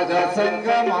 రాగ సంగమా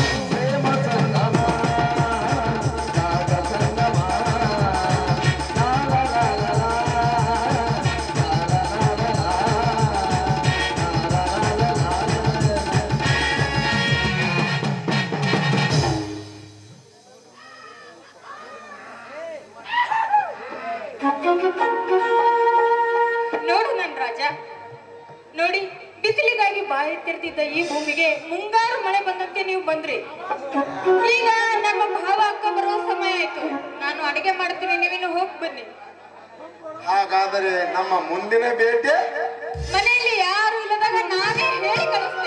ಅಡಿಗೆ ಮಾಡ್ತೀನಿ ನೀವಿನ್ನು ಹೋಗಿ ಬನ್ನಿ. ಹಾಗಾದರೆ ನಮ್ಮ ಮುಂದಿನ ಭೇಟಿ? ಮನೆಯಲ್ಲಿ ಯಾರು ಇಲ್ಲದಾಗ ನಾನೇ ಹೇಳಿ ಕಳಿಸ್ತೇನೆ.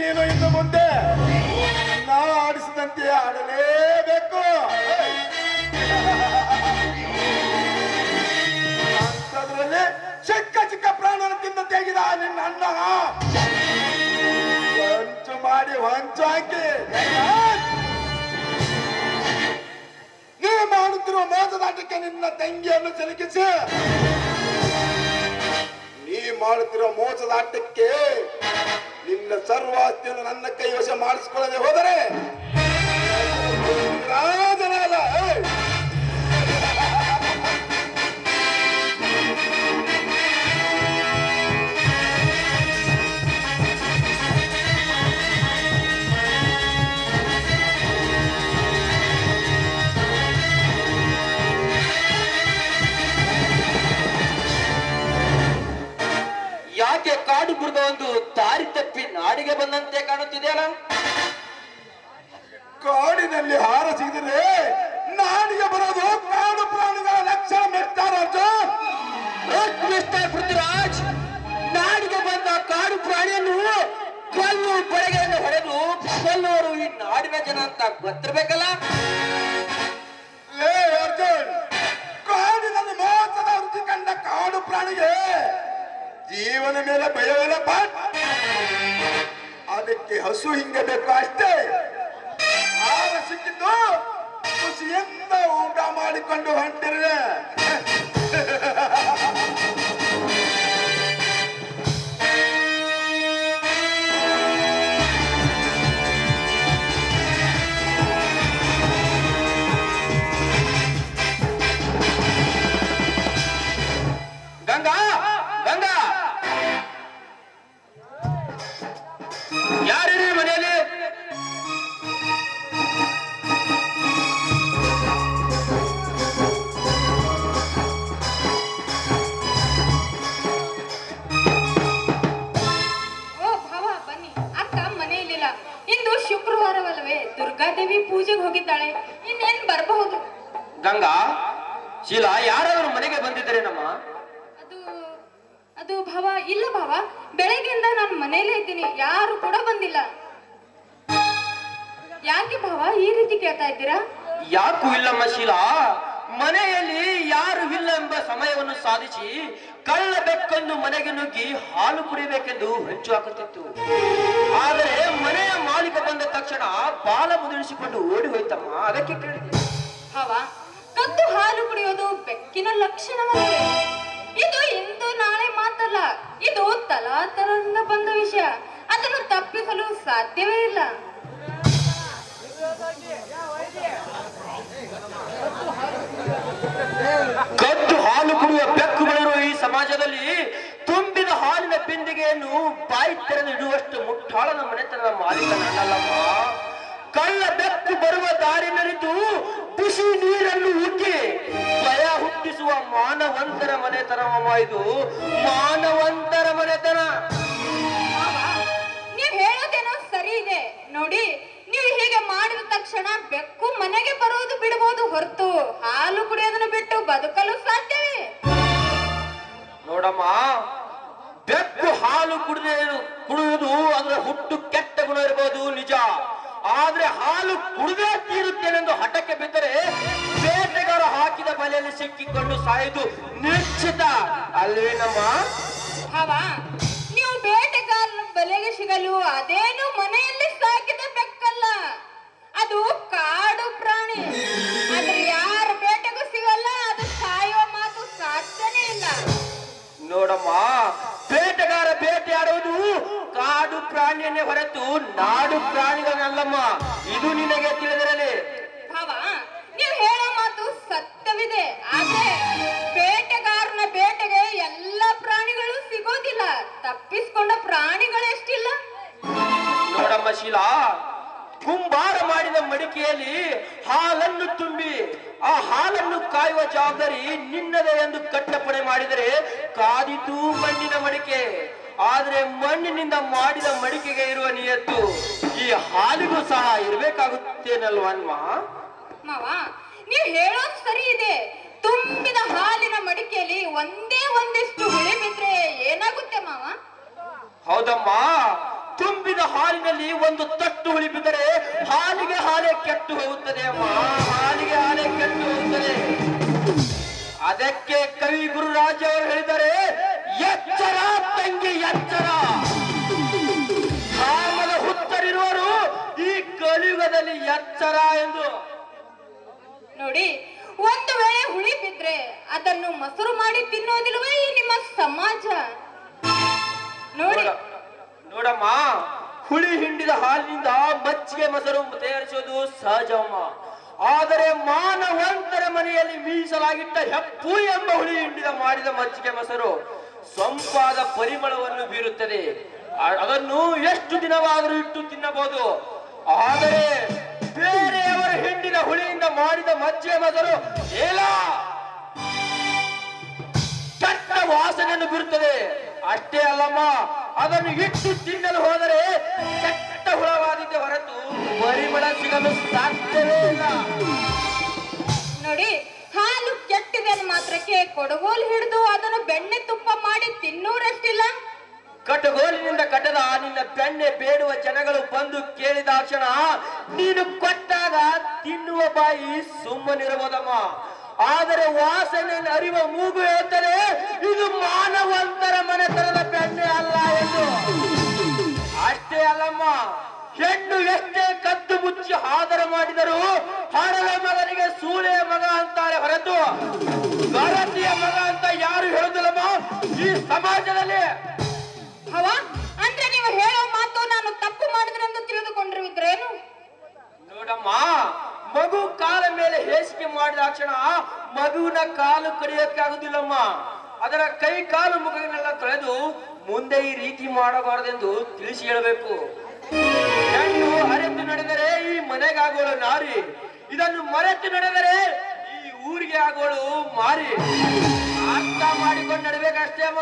ನೀನು ಇನ್ನು ಮುಂದೆ ನಾ ಆಡಿಸಿದಂತೆ ಆಡಲೇಬೇಕು. ಅಂಥದ್ರಲ್ಲಿ ಚಿಕ್ಕ ಚಿಕ್ಕ ಪ್ರಾಣನ ತಿಂದು ತೆಗೆದ ನಿನ್ನ ಅಣ್ಣ ಹೊಂಚು ಮಾಡಿ ಹೊಂಚು ಹಾಕಿ. ನೀ ಮಾಡುತ್ತಿರುವ ಮೋಸದಾಟಕ್ಕೆ ನಿನ್ನ ತಂಗಿಯನ್ನು ಸಿಲುಕಿಸಿ. ನೀ ಮಾಡುತ್ತಿರುವ ಮೋಸದ ನಿನ್ನ ಸರ್ವಾಸ್ತಿಯನ್ನು ನನ್ನ ಕೈವಶ ಮಾಡಿಸ್ಕೊಳ್ಳದೆ ಹೋದರೆ ರಾಜನಾದ! ಯಾಕೆ ಕಾಡು ಬುಡದ ಒಂದು ತಪ್ಪಿ ನಾಡಿಗೆ ಬಂದಂತೆ ಕಾಣುತ್ತಿದೆಯಲ್ಲ? ಕಾಡಿನಲ್ಲಿ ಹಾರ ಸಿಗಿದ್ರೆ ನಾಡಿಗೆ ಬರೋದು ಕಾಡು ಪ್ರಾಣಿಗಳ ಲಕ್ಷಣ ಮಿಸ್ಟರ್ ಪೃಥ್ವಿರಾಜ್ ನಾಡಿಗೆ ಬಂದ ಕಾಡು ಪ್ರಾಣಿಯನ್ನು ಕಲ್ಲು ಬಳೆಗಳನ್ನು ಹೊಡೆದು ಕಲ್ಲುವರು ಈ ನಾಡಿನ ಜನ ಅಂತ ಗೊತ್ತಿರ್ಬೇಕಲ್ಲ? ಹೋಗಿದ್ದಾಳೆ ಇನ್ನೇನ್ ಬರಬಹುದು? ಗಂಗಾ ಶೀಲಾ ಯಾರಾದ್ರೂ ಮನೆಗೆ ಬಂದಿದ್ದರೇನಮ್ಮ ಅದು ಅದು ಭಾವ ಇಲ್ಲ ಭಾವ. ಬೆಳಗ್ಗೆಯಿಂದ ನಾನು ಮನೆಯಲ್ಲೇ ಇದ್ದೀನಿ ಯಾರು ಕೂಡ ಬಂದಿಲ್ಲ. ಯಾಕೆ ಭಾವ ಈ ರೀತಿ ಕೇಳ್ತಾ ಇದ್ದೀರಾ? ಯಾಕೂ ಇಲ್ಲಮ್ಮ ಶೀಲಾ. ಮನೆಯಲ್ಲಿ ಯಾರು ಇಲ್ಲ ಎಂಬ ಸಮಯವನ್ನು ಸಾಧಿಸಿ ಕಳ್ಳ ಬೆಕ್ಕನ್ನು ಮನೆಗೆ ನುಗ್ಗಿ ಹಾಲು ಕುಡಿಬೇಕೆಂದು ಹೊಂಚು ಹಾಕುತ್ತಿತ್ತು. ಆದರೆ ಮನೆಯ ಮಾಲೀಕ ಬಂದ ತಕ್ಷಣ ಬಾಲ ಮುದುರಿಸಿಕೊಂಡು ಓಡಿ ಹೋಯ್ತಮ್ಮ, ಅದಕ್ಕೆ ಕೇಳಿದೆ. ಭಾವ, ಕದ್ದು ಹಾಲು ಕುಡಿಯೋದು ಬೆಕ್ಕಿನ ಲಕ್ಷಣವಾಗಿದೆ ಇದು ಇಂದು ನಾಳೆ ಮಾತಲ್ಲ ಇದು ತಲಾತರದಿಂದ ಬಂದ ವಿಷಯ. ಅದನ್ನು ತಪ್ಪಿಸಲು ಸಾಧ್ಯವೇ ಇಲ್ಲ. ಕದ್ದು ಹಾಲು ಕುಡಿಯುವ ಬೆಕ್ಕುಗಳಿರುವ ಈ ಸಮಾಜದಲ್ಲಿ ತುಂಬಿದ ಹಾಲಿನ ಬಿಂದಿಗೆಯನ್ನು ಬಾಯಿ ತೆರೆದು ಇಡುವಷ್ಟು ಮುಟ್ಟಾಳನ ಮನೆತನದ ಮಾಲೀಕ ನಾನಲ್ಲಮ್ಮ ಕಳ್ಳ ಬೆಕ್ಕು ಬರುವ ದಾರಿನರಿತು ಬಿಸಿ ನೀರನ್ನು ಉಕ್ಕಿ ಭಯ ಹುಟ್ಟಿಸುವ ಮಾನವಂತರ ಮನೆತನವಮ್ಮ ಇದು. ಮಾನವಂತರ ಮನೆತನ. ನೀವು ಹೇಳೋದೇನೋ ಸರಿ ಇದೆ ನೋಡಿ, ನೀವು ಹೀಗೆ ಮಾಡಿದ ತಕ್ಷಣ ಬೆಕ್ಕು ಮನೆಗೆ ಬರೋದು ಬಿಡಬಹುದು ಹೊರತು. ಹಾಲು ಕುಡಿಯೋದನ್ನು ಬದುಕಲು ಸಾಧ್ಯವೇ? ನೋಡಮ್ಮ ಬೆಕ್ಕು ಹಾಲು ಕುಡಿದೇ ಕುಡಿಯುವುದು ಅಂದ್ರೆ ಹುಟ್ಟು ಕೆಟ್ಟ ಗುಣ ಇರಬಹುದು ನಿಜ. ಆದ್ರೆ ಹಾಲು ಕುಡಿದೇ ತೀರುತ್ತೇನೆಂದು ಹಠಕ್ಕೆ ಬಿದ್ದರೆ ಬೇಟೆಗಾರ ಹಾಕಿದ ಬಲೆಯಲ್ಲಿ ಸಿಕ್ಕಿಕೊಂಡು ಸಾಯಿತು ನಿಶ್ಚಿತ. ಅಲ್ವೇನಮ್ಮ? ಹವಾ ನೀವು ಬೇಟೆಗಾರನ ಬಲೆಗೆ ಸಿಗಲು ಅದೇನು ಹೊರತು ನಾಡು ಪ್ರಾಣಿಗಳನ್ನಲ್ಲಮ್ಮ. ಇದು ನಿನಗೆ ತಿಳಿದಿರಲಿ. ಭಾವ ನೀವು ಹೇಳೋ ಮಾತು ಸತ್ಯವಿದೆ. ಆದ್ರೆ ಬೇಟೆಗಾರನ ಬೇಟೆಗೆ ಎಲ್ಲ ಪ್ರಾಣಿಗಳು ಸಿಗೋದಿಲ್ಲ. ತಪ್ಪಿಸ್ಕೊಂಡ ಪ್ರಾಣಿಗಳು ಎಷ್ಟಿಲ್ಲ? ನೋಡಮ್ಮ ಶೀಲಾ ಕುಂಬಾರ ಮಾಡಿದ ಮಡಿಕೆಯಲ್ಲಿ ಹಾಲನ್ನು ತುಂಬಿ ಆ ಹಾಲನ್ನು ಕಾಯುವ ಜವಾಬ್ದಾರಿ ನಿನ್ನದೇ ಎಂದು ಕಟ್ಟಪಣೆ ಮಾಡಿದರೆ ಕಾದಿತು ಮಣ್ಣಿನ ಮಡಿಕೆ. ಆದ್ರೆ ಮಣ್ಣಿನಿಂದ ಮಾಡಿದ ಮಡಿಕೆಗೆ ಇರುವ ನಿಯತ್ತು ಈ ಹಾಲಿಗೂ ಸಹ ಇರಬೇಕಾಗುತ್ತೇನಲ್ವಾ ಮಾವ ನೀವು ಹೇಳೋದು ಸರಿ ಇದೆ. ತುಂಬಿದ ಹಾಲಿನ ಮಡಿಕೆಯಲ್ಲಿ ಒಂದೇ ಒಂದಿಷ್ಟು ಹುಳಿ ಬಿದ್ರೆ ಏನಾಗುತ್ತೆ ಮಾವ? ಹೌದಮ್ಮ ತುಂಬಿದ ಹಾಲಿನಲ್ಲಿ ಒಂದು ತಟ್ಟು ಹುಳಿ ಬಿದ್ದರೆ ಹಾಲಿಗೆ ಹಾಲೇ ಕೆಟ್ಟು ಹೋಗುತ್ತದೆ ಅಮ್ಮ. ಹಾಲಿಗೆ ಹಾಲೇ ಕೆಟ್ಟು ಹೋಗುತ್ತದೆ. ಅದಕ್ಕೆ ಕವಿ ಗುರುರಾಜ ಅವರು ಹೇಳಿದ್ದಾರೆ ಎಚ್ಚರ ತಂಗಿ ಎಚ್ಚರ. ಕಾಮದ ಹುತ್ತರಿರುವರು ಈ ಕಲಿಯುಗದಲ್ಲಿ ಎಚ್ಚರ ಎಂದು. ನೋಡಿ ಒಂದು ವೇಳೆ ಹುಳಿ ಬಿದ್ರೆ ಅದನ್ನು ಮೊಸರು ಮಾಡಿ ತಿನ್ನೋದಿಲ್ವೇ ಈ ನಿಮ್ಮ ಸಮಾಜ? ನೋಡಿ. ನೋಡಮ್ಮ ಹುಳಿ ಹಿಂಡಿದ ಹಾಲಿನಿಂದ ಮಜ್ಜಿಗೆ ಮೊಸರು ತಯಾರಿಸೋದು ಸಹಜಮ್ಮ ಆದರೆ ಮಾನವಂತರ ಮನೆಯಲ್ಲಿ ಮೀಸಲಾಗಿಟ್ಟ ಹೆಪ್ಪು ಎಂಬ ಹುಳಿ ಹಿಂಡಿದ ಮಾಡಿದ ಮಜ್ಜಿಗೆ ಮೊಸರು ಸೊಂಪಾದ ಪರಿಮಳವನ್ನು ಬೀರುತ್ತದೆ. ಅದನ್ನು ಎಷ್ಟು ದಿನವಾದರೂ ಇಟ್ಟು ತಿನ್ನಬಹುದು. ಆದರೆ ಬೇರೆಯವರ ಹಿಂಡಿನ ಹುಳಿಯಿಂದ ಮಾಡಿದ ಮಜ್ಜೆ ಮೊದಲು ಏಲ? ಕೆಟ್ಟ ವಾಸನೆಯನ್ನು ಬೀರುತ್ತದೆ. ಅಷ್ಟೇ ಅಲ್ಲಮ್ಮ, ಅದನ್ನು ಇಟ್ಟು ತಿನ್ನಲು ಹೋದರೆ ಕೆಟ್ಟ ಹುಳವಾದಿದ್ದೆ ಹೊರತು ಪರಿಮಳ ಸಿಗಲು ಸಾಧ್ಯವೇ ಇಲ್ಲ. ನೋಡಿ ಕೆಟ್ಟಿದೆ ಮಾತ್ರಕ್ಕೆ ಕೊಡಗೋಲು ಹಿಡಿದು ಅದನ್ನು ಬೆಣ್ಣೆ ತುಪ್ಪ ಮಾಡಿ ತಿನ್ನೋರಷ್ಟಿಲ್ಲ? ಕಟಗೋಲಿನಿಂದ ಕಟ್ಟದ ನಿನ್ನ ಬೆಣ್ಣೆ ಬೇಡುವ ಜನಗಳು ಬಂದು ಕೇಳಿದ ಕ್ಷಣ ನೀನು ಕೊಟ್ಟಾಗ ತಿನ್ನುವ ಬಾಯಿ ಸುಮ್ಮನಿರಬಹುದಮ್ಮ. ಆದರೆ ವಾಸನೆ ಅರಿವ ಮೂಗು ಹೇಳ್ತಾರೆ ಇದು ಮಾನವಂತರ ಮನೆತನದ ಬೆಣ್ಣೆ ಅಲ್ಲ ಎಂದು. ಅಷ್ಟೇ ಅಲ್ಲಮ್ಮ. ಹೆಣ್ಣು ಎಷ್ಟೇ ಕದ್ದು ಮುಚ್ಚಿ ಆದರ ಮಾಡಿದರು ಹಾಡಲ ಮಗನಿಗೆ ಸೂಳೆಯ ಮಗ ಅಂತಾರೆ ಹೊರತು ಭಾರತೀಯ ಮಗ ಅಂತ ಯಾರು ಹೇಳುದಿಲ್ಲಮ್ಮ? ಈ ಸಮಾಜದಲ್ಲಿ ಅಂದ್ರೆ ನೀವು ಹೇಳೋ ಮಾತು ನಾನು ತಪ್ಪು ಮಾಡಿದ್ರೆಂದು ತಿಳಿದುಕೊಂಡಿರುವಿದ್ರೇನು ನೋಡಮ್ಮ ಮಗು ಕಾಲ ಮೇಲೆ ಹೇಸಿಗೆ ಮಾಡಿದ ಕ್ಷಣ ಮಗುವಿನ ಕಾಲು ಕಡಿಯೋಕ್ಕಾಗುದಿಲ್ಲಮ್ಮ ಅದರ ಕೈ ಕಾಲು ಮುಖಗಳನ್ನೆಲ್ಲ ತೊಳೆದು ಮುಂದೆ ಈ ರೀತಿ ಮಾಡಬಾರದೆಂದು ತಿಳಿಸಿ ಹೇಳಬೇಕು. ಅರೆತು ನಡೆದರೆ ಈ ಮನೆಗಾಗೋಳು ನಾರಿ. ಇದನ್ನು ಮರೆತು ನಡೆದರೆ ಈ ಊರಿಗೆ ಆಗೋಳು ಮಾರಿ. ಅರ್ಥ ಮಾಡಿಕೊಂಡು ನಡಬೇಕಷ್ಟೇ ಅಮ್ಮ.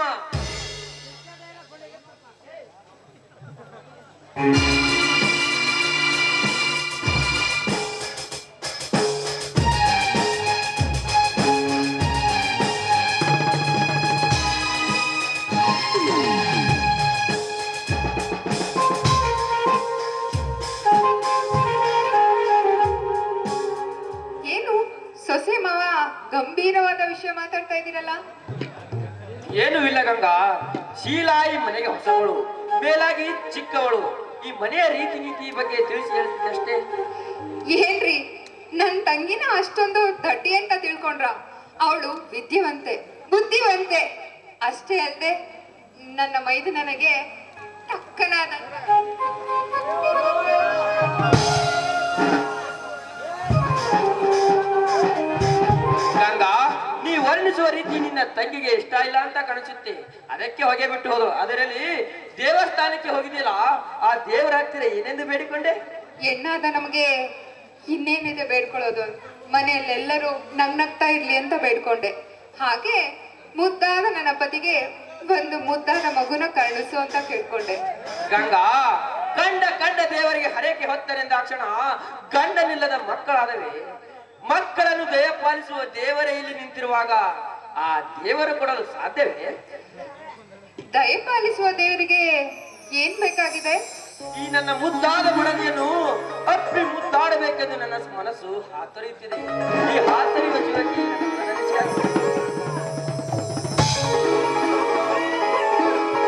ಏನೂ ಇಲ್ಲ ಗಂಗಾ. ಶೀಲಾ ಈ ಮನೆಗೆ ಹೊಸವಳು, ಮೇಲಾಗಿ ಚಿಕ್ಕವಳು. ಈ ಮನೆಯ ರೀತಿ ನೀತಿ ಬಗ್ಗೆ ತಿಳಿಸಿ ಹೇಳ್ತಿದ್ದಷ್ಟೇ ಏನ್ರಿ? ನನ್ ತಂಗಿನ ಅಷ್ಟೊಂದು ದಡ್ಡಿ ಅಂತ ತಿಳ್ಕೊಂಡ್ರ. ಅವಳು ವಿದ್ಯಾವಂತೆ, ಬುದ್ಧಿವಂತೆ. ಅಷ್ಟೇ ಅಲ್ಲದೆ ನನ್ನ ಮೈದು ನನಗೆ ಟಕ್ಕನಾದ ನೀ ವರ್ಣಿಸುವ ರೀತಿ ನಿನ್ನ ತಂಗಿಗೆ ಇಷ್ಟ ಇಲ್ಲ ಅಂತ ಕಾಣಿಸುತ್ತೆ. ಅದಕ್ಕೆ ಹೊಗೆ ಬಿಟ್ಟು ಹೋದು ಅದರಲ್ಲಿ ದೇವಸ್ಥಾನಕ್ಕೆ ಹೋಗಿದ್ದಿಲ್ಲ ಆ ದೇವರ ಹತ್ತಿರ ಏನೆಂದು ಬೇಡಿಕೊಂಡೆ? ಎನ್ನಾದ ನಮಗೆ ಇನ್ನೇನಿದೆ ಬೇಡ್ಕೊಳ್ಳೋದು? ಮನೆಯಲ್ಲೆಲ್ಲರೂ ನಗ್ನಗ್ತಾ ಇರ್ಲಿ ಅಂತ ಬೇಡ್ಕೊಂಡೆ. ಹಾಗೆ ಮುದ್ದಾದ ನನ್ನ ಪತಿಗೆ ಒಂದು ಮುದ್ದಾದ ಮಗುನ ಕರುಣಿಸು ಅಂತ ಕೇಳ್ಕೊಂಡೆ. ಗಂಗಾ ಕಂಡ ಕಂಡ ದೇವರಿಗೆ ಹರಕೆ ಹೊತ್ತರೆಂದಾಕ್ಷಣ ಗಂಡನಿಲ್ಲದ ಮಕ್ಕಳಾದವೆ. ಮಕ್ಕಳನ್ನು ದಯಪಾಲಿಸುವ ದೇವರೇ ಇಲ್ಲಿ ನಿಂತಿರುವಾಗ ಆ ದೇವರು ಕೊಡಲು ಸಾಧ್ಯವೇ? ದಯಪಾಲಿಸುವ ದೇವರಿಗೆ ಏನ್ ಬೇಕಾಗಿದೆ? ಈ ನನ್ನ ಮುದ್ದಾದ ಮಡದಿಯನ್ನು ಅಪ್ಪಿ ಮುದ್ದಾಡಬೇಕೆಂದು ನನ್ನ ಮನಸ್ಸು ಹಾತೊರೆಯುತ್ತಿದೆ. ಈ